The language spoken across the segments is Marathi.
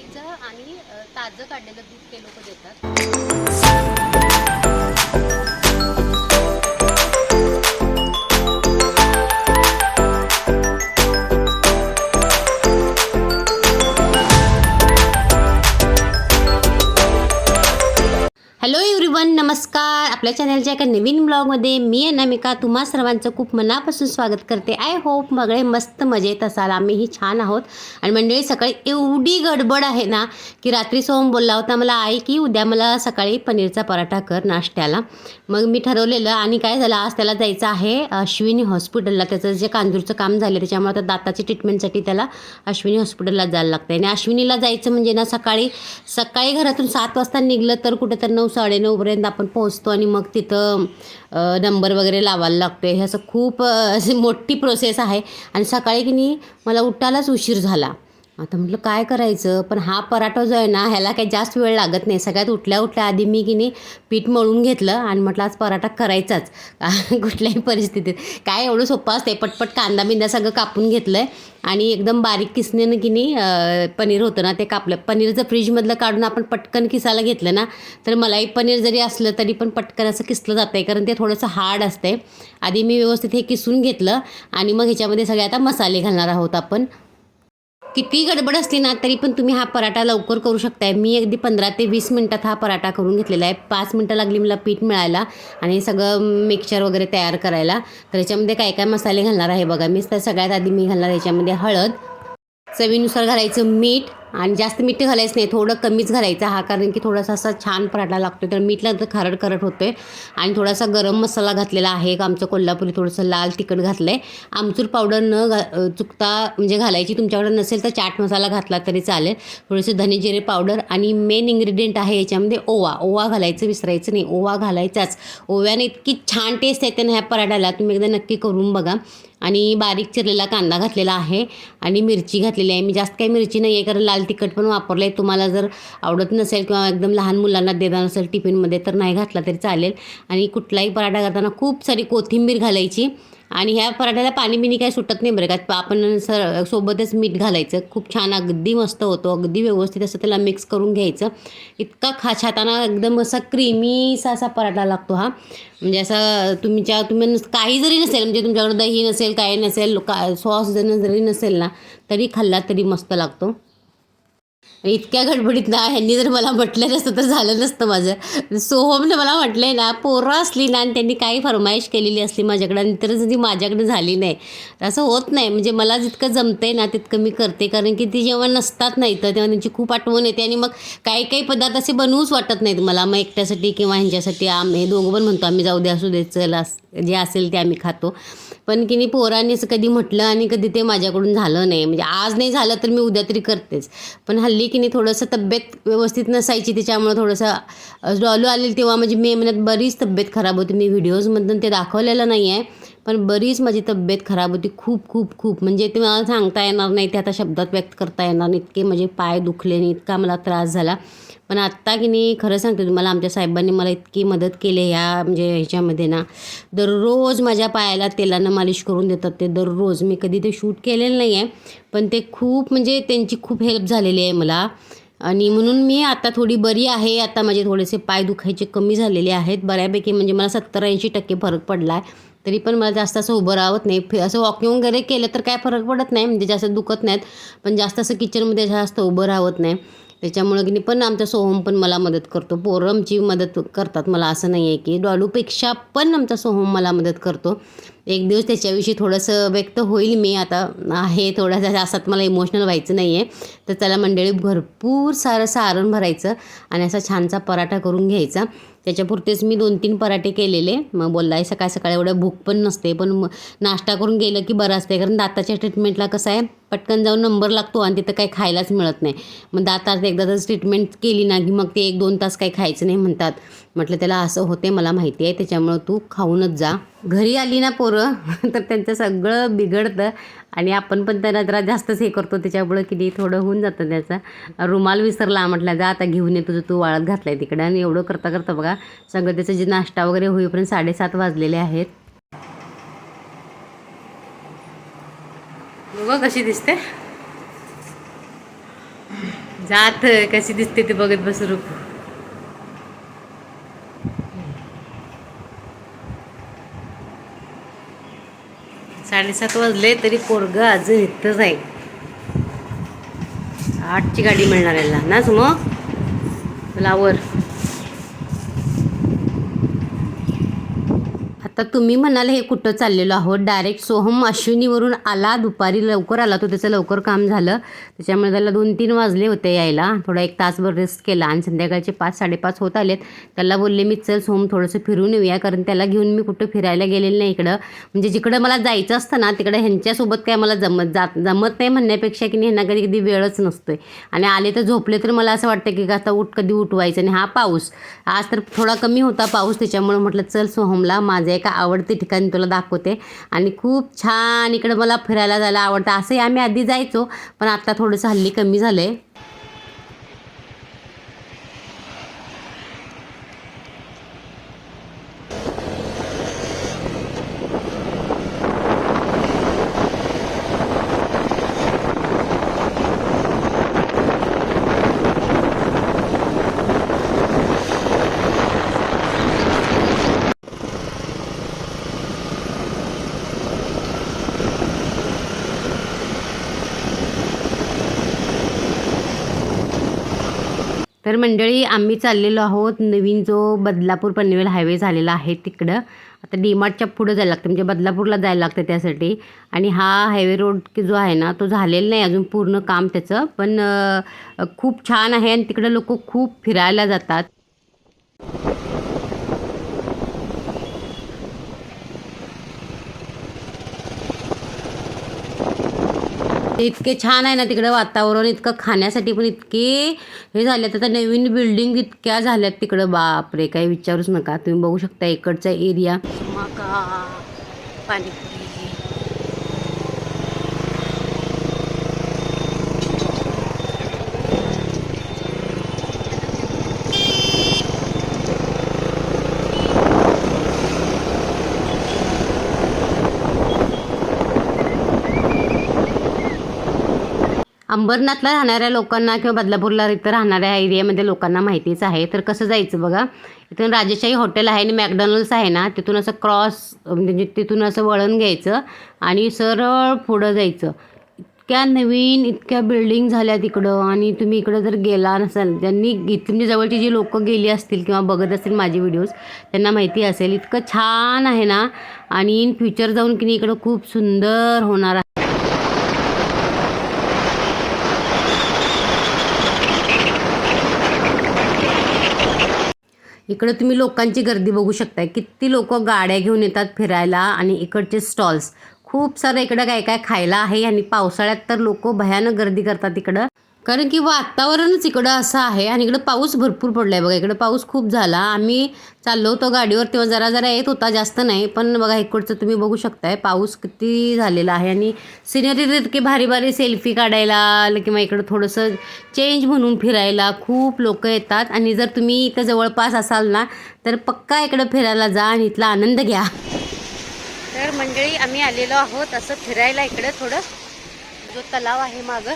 गाईचं आणि ताजं काढलेलं दूध ते लोक देतात. हॅलो नमस्कार. आपल्या चॅनलच्या एका नवीन ब्लॉगमध्ये मी अनामिका तुम्हा सर्वांचं खूप मनापासून स्वागत करते. आय होप मगळे मस्त मजेत असाल. आम्हीही छान आहोत. आणि मंडळी सकाळी एवढी गडबड आहे ना की रात्री सोम बोलला होता मला आई की उद्या मला सकाळी पनीरचा पराठा कर नाश्त्याला. मग मी ठरवलेलं आणि काय झालं आज त्याला जायचं आहे अश्विनी हॉस्पिटलला त्याचं जे कांजूरचं काम झालं त्याच्यामुळे आता दाताची ट्रीटमेंटसाठी त्याला अश्विनी हॉस्पिटलला जायला लागतं आणि अश्विनीला जायचं म्हणजे ना सकाळी सकाळी घरातून सात वाजता निघलं तर कुठं तर नऊ तिथपर्यंत आपण पोहोचतो आणि मग तिथं नंबर वगैरे लावायला लागतो. हे असं खूप अशी मोठी प्रोसेस आहे. आणि सकाळी की नाही मला उठायलाच उशीर झाला. आता म्हटलं काय करायचं? पण हा पराठा जो आहे ना ह्याला काही जास्त वेळ लागत नाही. सगळ्यात उठल्या उठल्या आधी मी की नाही पीठ मळून घेतलं आणि म्हटलं आज पराठा करायचाच. कुठल्याही परिस्थितीत. काय एवढं सोपं असते पटपट कांदा बिंदा सगळं कापून घेतलं आहे आणि एकदम बारीक किसण्यानं की नाही पनीर होतं ना ते कापलं. पनीर जर फ्रीजमधलं काढून आपण पटकन किसायला घेतलं ना तर मलाई पनीर जरी असलं तरी पण पटकन असं किसलं जातं आहे कारण ते थोडंसं हार्ड असते आधी मी व्यवस्थित हे किसून घेतलं आणि मग ह्याच्यामध्ये सगळे आता मसाले घालणार आहोत आपण. किती गडबड असली ना तरी पण तुम्ही हा पराठा लवकर करू शकताय. मी अगदी पंधरा ते वीस मिनटात हा पराठा करून घेतलेला आहे. पाच मिनटं लागली मला पीठ मिळायला आणि सगळं मिक्सचर वगैरे तयार करायला. तर याच्यामध्ये काय काय मसाले घालणार आहे बघा. मी तर सगळ्यात आधी मी घालणार याच्यामध्ये हळद चवीनुसार घालायचं मीठ आणि जास्त मीठ घालायचं नाही थोडं कमीच घालायचं हा कारण की थोडासा असा छान पराठा लागतो तर मीठला तर खारट करट होतो आहे आणि थोडासा गरम मसाला घातलेला आहे एक आमचं कोल्हापुरी थोडंसं लाल तिखट घातलं आहे आमचूर पावडर न घा चुकता म्हणजे घालायची तुमच्याकडे नसेल तर चाट मसाला घातला तरी चालेल. थोडेसे धने जिरे पावडर आणि मेन इन्ग्रेडियंट आहे याच्यामध्ये ओवा. ओवा घालायचं विसरायचं नाही. ओवा घालायचाच. ओव्याने इतकी छान टेस्ट येते ना ह्या पराठ्याला तुम्ही एकदा नक्की करून बघा. आणि बारीक चिरलेला कांदा घातलेला आहे आणि मिरची घातलेली आहे. मी जास्त काही मिरची नाही आहे कारण लाल तिखट पण वापरलं आहे तुम्हाला जर आवडत नसेल किंवा एकदम लहान मुलांना देणार नसेल टिफिनमध्ये तर नाही घातला तरी चालेल. आणि कुठलाही पराठा करताना खूप सारी कोथिंबीर घालायची. आणि ह्या पराठ्याला पाणी बिनी काही सुटत नाही बरं का. आपण सर सोबतच मीठ घालायचं. खूप छान अगदी मस्त होतो. अगदी व्यवस्थित असं त्याला मिक्स करून घ्यायचं. इतका खा खाताना एकदम असा क्रीमीसा असा पराठा लागतो हा. म्हणजे असा तुमच्या तुम्ही काही जरी नसेल म्हणजे तुमच्याकडे दही नसेल काही नसेल का सॉस जर जरी नसेल ना तरी खाल्ला तरी मस्त लागतो. इतक्या गडबडीत ना ह्यांनी जर मला म्हटलं नसतं तर झालं नसतं माझं. सोहमने मला म्हटलंय ना पोरं असली ना आणि त्यांनी काही फरमाईश केलेली असली माझ्याकडे आणि तर ती माझ्याकडे झाली नाही. तर असं होत नाही. म्हणजे मला जितकं जमतंय ना तितकं मी करते. कारण की ती जेव्हा नसतात नाही तर तेव्हा त्यांची खूप आठवण येते आणि मग काही काही पदार्थ असे बनवूच वाटत नाहीत मला. मग एकट्यासाठी किंवा ह्यांच्यासाठी आम्ही दोघं पण म्हणतो आम्ही जाऊ दे असू दे चल जे असेल ते आम्ही खातो. पण की नाही पोरांनी असं कधी म्हटलं आणि कधी ते माझ्याकडून झालं नाही. म्हणजे आज नाही झालं तर मी उद्या तरी करतेच. पण हल्ली की नाही थोडंसं तब्येत व्यवस्थित नसायची त्याच्यामुळं थोडंसं डॉलू आलेली तेव्हा म्हणजे मे महिन्यात बरीच तब्येत खराब होती. मी व्हिडिओजमधून ते दाखवलेलं नाही आहे पण बरीच माझी तब्येत खराब होती. खूप खूप खूप. म्हणजे ते मला सांगता येणार नाही ते आता शब्दात व्यक्त करता येणार नाही इतके माझे पाय दुखले आणि इतका मला त्रास झाला. पण आत्ता की नाही खरं सांगते तुम्हाला आमच्या साहेबांनी मला इतकी मदत केली ह्या म्हणजे ह्याच्यामध्ये ना. दररोज माझ्या पायाला तेलानं मालिश करून देतात ते दररोज. मी कधी ते शूट केलेलं नाही आहे पण ते खूप म्हणजे त्यांची खूप हेल्प झालेली आहे मला. आणि म्हणून मी आता थोडी बरी आहे आता माझे थोडेसे पाय दुखायचे कमी झालेले आहेत. बऱ्यापैकी म्हणजे मला सत्तर ऐंशी टक्के फरक पडला आहे तरी पण मला जास्त असं उभं राहत नाही. फि- असं वॉकिंग वगैरे केलं तर काय फरक पडत नाही. म्हणजे जास्त दुखत नाहीत. पण जास्त असं किचनमध्ये जास्त उभं राहत नाही. त्याच्यामुळं की पण आमचा सोहम पण मला मदत करतो. पोरं आमची मदत करतात मला. असं नाही आहे की डॉलूपेक्षा पण आमचा सोहम मला मदत करतो. एक दिवस त्याच्याविषयी थोडंसं व्यक्त होईल मी. आता आहे थोडासा जास्त मला इमोशनल व्हायचं नाही आहे तर त्याला मंडळी भरपूर सारं सारण भरायचं आणि असा छानसा पराठा करून घ्यायचा. त्याच्यापुरतेच मी दोन तीन पराठे केलेले. मग बोलला सकाळ सकाळी एवढं भूक पण नसते पण नाश्ता करून गेलं की बरं असते कारण दाताच्या ट्रीटमेंटला कसं आहे पटकन जाऊन नंबर लागतो आणि तिथं काही खायलाच मिळत नाही. मग दातात एकदा जर ट्रीटमेंट केली ना की मग ते एक दोन तास काही खायचं नाही म्हणतात. म्हटलं त्याला असं होते मला माहिती आहे त्याच्यामुळं तू खाऊनच जा. घरी आली ना पोरं तर त्यांचं सगळं बिघडतं आणि आपण पण त्यांना जरा जास्तच हे करतो. त्याच्यामुळं की नाही थोडं होऊन जातं त्याचं. रुमाल विसरला म्हटलं जा आता घेऊन ये तुझं तू वाळत घातलाय तिकडे. आणि एवढं करता करता बघा सगळं त्याचं जे नाश्ता वगैरे होईपर्यंत साडेसात वाजलेले आहेत. बघ कशी दिसते? जात कशी दिसते ते बघत बसू साडेसात वाजले तरी पोरग अजून इथंच आहे. आठची गाडी मिळणार याला ना सुमो? लावर आता तुम्ही म्हणाल हे कुठं चाललेलो आहोत? डायरेक्ट सोहम अश्विनीवरून आला दुपारी लवकर आला तो त्याचं लवकर काम झालं. त्याच्यामुळे त्याला दोन तीन वाजले होते यायला. थोडा एक तासभर रेस्ट केला आणि संध्याकाळचे पाच साडेपाच होत आलेत. त्याला बोलले मी चल सोहम थोडंसं फिरून येऊया कारण त्याला घेऊन मी कुठं फिरायला गेलेलं नाही इकडं. म्हणजे जिकडं मला जायचं असतं ना तिकडं ह्यांच्यासोबत काय मला जमत जात जमत नाही म्हणण्यापेक्षा की ह्यांना कधी कधी वेळच नसतोय. आणि आले तर झोपले तर मला असं वाटतं की आता उठ कधी उठवायचं? आणि हा पाऊस. आज तर थोडा कमी होता पाऊस त्याच्यामुळे म्हटलं चल सोहमला माझं एक आवडते ठिकाणी तुला दाखवते. आणि खूप छान इकडं मला फिरायला जायला आवडतं. असंही आम्ही आधी जायचो पण आता थोडंसं हल्ली कमी झालं आहे तर मंडळी आम्ही चाललेलो आहोत नवीन जो बदलापूर पनवेल हायवे झालेला आहे तिकडं. आता डीमार्टच्या पुढं जायला लागतं म्हणजे बदलापूरला जायला लागतं त्यासाठी. आणि हा हायवे रोड जो आहे ना तो झालेला नाही अजून पूर्ण काम त्याचं पण खूप छान आहे आणि तिकडं लोक खूप फिरायला जातात. इतके छान आहे ना तिकडं वातावरण इतकं खाण्यासाठी पण इतके हे झालेत. आता नवीन बिल्डिंग इतक्या झाल्यात तिकडं. बापरे काही विचारूच नका. तुम्ही बघू शकता इकडचा एरिया पाणी अंबरनाथला राहणाऱ्या लोकांना किंवा बदलापूरला इथं राहणाऱ्या एरियामध्ये लोकांना माहितीच आहे. तर कसं जायचं बघा? इथून राजेशाही हॉटेल आहे आणि मॅकडॉनल्ड्स आहे ना तिथून असं क्रॉस म्हणजे तिथून असं वळण घ्यायचं आणि सरळ पुढं जायचं. इतक्या नवीन इतक्या बिल्डिंग झाल्या तिकडं आणि तुम्ही इकडं जर गेला नसाल ज्यांनी इथली जवळची जी लोकं गेली असतील किंवा बघत असतील माझे व्हिडिओज त्यांना माहिती असेल इतकं छान आहे ना आणि इन फ्युचर जाऊन की नाही इकडं खूप सुंदर होणार आहे. इकडं तुम्ही लोकांची गर्दी बघू शकताय. किती लोक गाड्या घेऊन येतात फिरायला आणि इकडचे स्टॉल्स. खूप सारं इकडं काय काय खायला आहे आणि पावसाळ्यात तर लोक भयानक गर्दी करतात इकडं. कारण की वातावरणच इकडं असं आहे आणि इकडं पाऊस भरपूर पडला आहे बघा. इकडं पाऊस खूप झाला. आम्ही चाललो होतो गाडीवर तेव्हा जरा जरा येत होता जास्त नाही. पण बघा इकडचं तुम्ही बघू शकताय पाऊस किती झालेला आहे. आणि सिनरी इतकी भारी भारी सेल्फी काढायला किंवा इकडं थोडंसं चेंज म्हणून फिरायला खूप लोक येतात. आणि जर तुम्ही इथं जवळपास असाल ना तर पक्का इकडं फिरायला जा आणि इथला आनंद घ्या. तर मंडळी आम्ही आलेलो आहोत असं फिरायला इकडं थोडं. जो तलाव आहे मागं.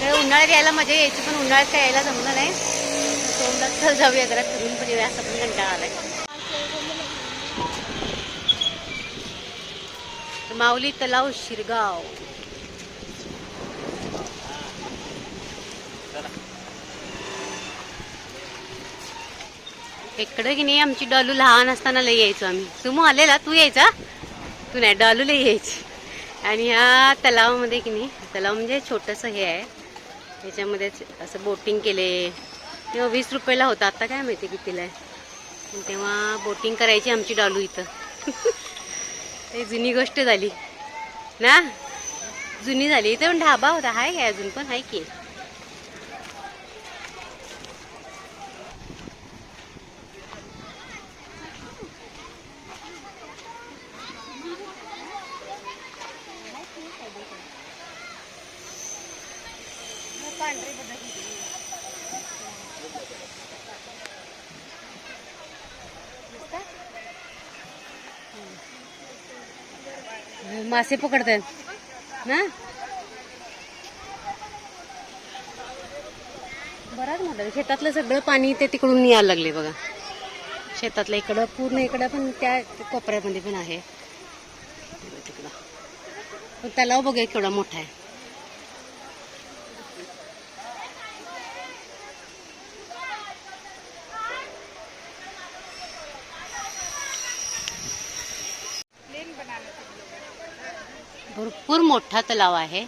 तर उन्हाळ्यात यायला मजा यायची पण उन्हाळ्यात काय यायला जमलं नाही. तोंडात तर जाऊया घरात फिरून पण येऊया असं पण कंटाळा आलाय. माऊली तलाव शिरगाव. इकडं की नाही आमची डॉलू लहान असताना लई यायचो आम्ही. तू आलेला तू यायचा? तू नाही डॉलू लई यायची. आणि ह्या तलावामध्ये की नाही तलाव म्हणजे छोटंसं हे आहे. त्याच्यामध्येच असं बोटिंग केले. तेव्हा वीस रुपयाला होता. आता काय माहिती कितीला आहे. तेव्हा बोटिंग करायची आमची डॉलू इथं. ते जुनी गोष्ट झाली. ना? जुनी झाली. इथं पण ढाबा होता. हाय काय अजून पण? हाय की. मासे पकडतात ना? बराच मोठा शेतातलं सगळं पाणी ते तिकडून यायला लागले बघा. शेतातलं इकडं पूर्ण इकडं पण त्या कोपऱ्यामध्ये पण आहे. तिकडं. तलाव बघा केवढा मोठा आहे भरपूर मोठा तलाव आहे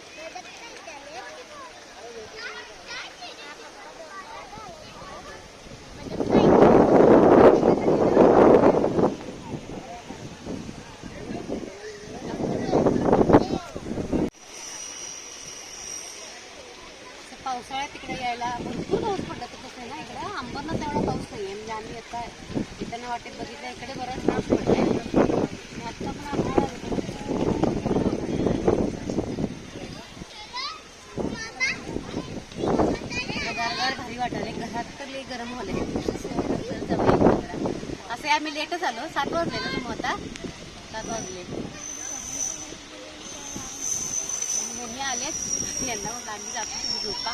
असं पावसाळ्यात तिकडे यायला भरपूर पाऊस पडला तर कसं आहे ना इकडं अंबरनाथ एवढा पाऊस नाही आहे म्हणजे आम्ही आता येताना वाटेत बघितलं इकडे बराच पाऊस पडलाय आणि आत्ता पण आम्हाला गारगार भारी वाटायला तर लई गरम होलंय असे आम्ही लेटच आलो. सात वाजले ना मग आता? सात वाजले. मी आलेच यांना मग आम्ही जातो. झोपा.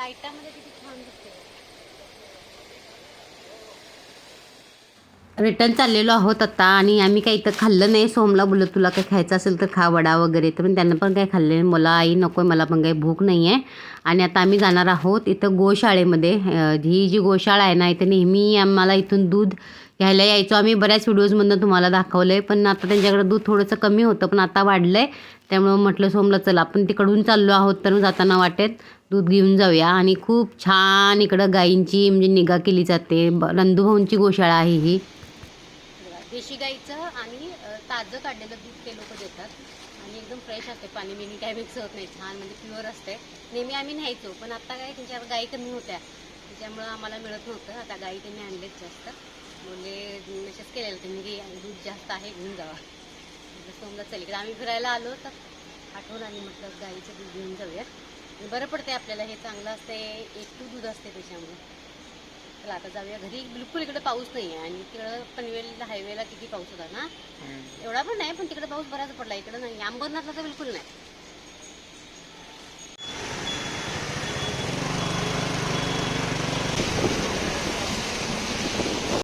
लाईटामध्ये किती छान दिसते रिटर्न चाललेलो आहोत आता आणि आम्ही काही इथं खाल्लं नाही. सोमला बोललं तुला काही खायचं असेल तर खा वडा वगैरे. तर पण त्यांना पण काही खाल्लं नाही. मला आई नको मला पण काही भूक नाही आहे आणि आता आम्ही जाणार आहोत इथं गोशाळेमध्ये. ही जी गोशाळा आहे ना इथं नेहमी आम्हाला इथून दूध घ्यायला यायचो. आम्ही बऱ्याच व्हिडिओजमधनं तुम्हाला दाखवलं आहे पण आता त्यांच्याकडे दूध थोडंसं कमी होतं पण आता वाढलं आहे त्यामुळं म्हटलं सोमला चला आपण तिकडून चाललो आहोत तर जाताना वाटेत. दूध घेऊन जाऊया. आणि खूप छान इकडं गायींची म्हणजे निगा केली जाते. ब- नंदूभाऊंची गोशाळा आहे ही. देशी गाईचं आणि ताजं काढलेलं दूध ते लोक देतात. आणि एकदम फ्रेश असते पाणी. मिनी काय मिक्स होत नाही. छान म्हणजे प्युअर असते. नेहमी आम्ही न्यायचो. पण आता काय त्यांच्यावर गाई कमी होत्या. त्याच्यामुळं आम्हाला मिळत नव्हतं. आता गाई त्यांनी आणलेच जास्त. म्हणजे बोलले मेसेज केलेलं त्यांनी. की दूध जास्त आहे घेऊन जावा. म्हणजे म्हटलं सोमला चल इकडे आम्ही फिरायला आलो तर आठवण आली म्हटलं गाईचं दूध घेऊन जाऊयात. बरं पडते आपल्याला हे चांगलं असते एकटू दूध असते त्याच्यामुळे. चला आता जाऊया घरी. बिलकुल इकडे पाऊस नाही आहे आणि तिकडं पनवेल हायवेला किती पाऊस होता ना? एवढा पण नाही पण तिकडे पाऊस बराच पडला. इकडे नाही अंबरनाथला तर बिलकुल नाही.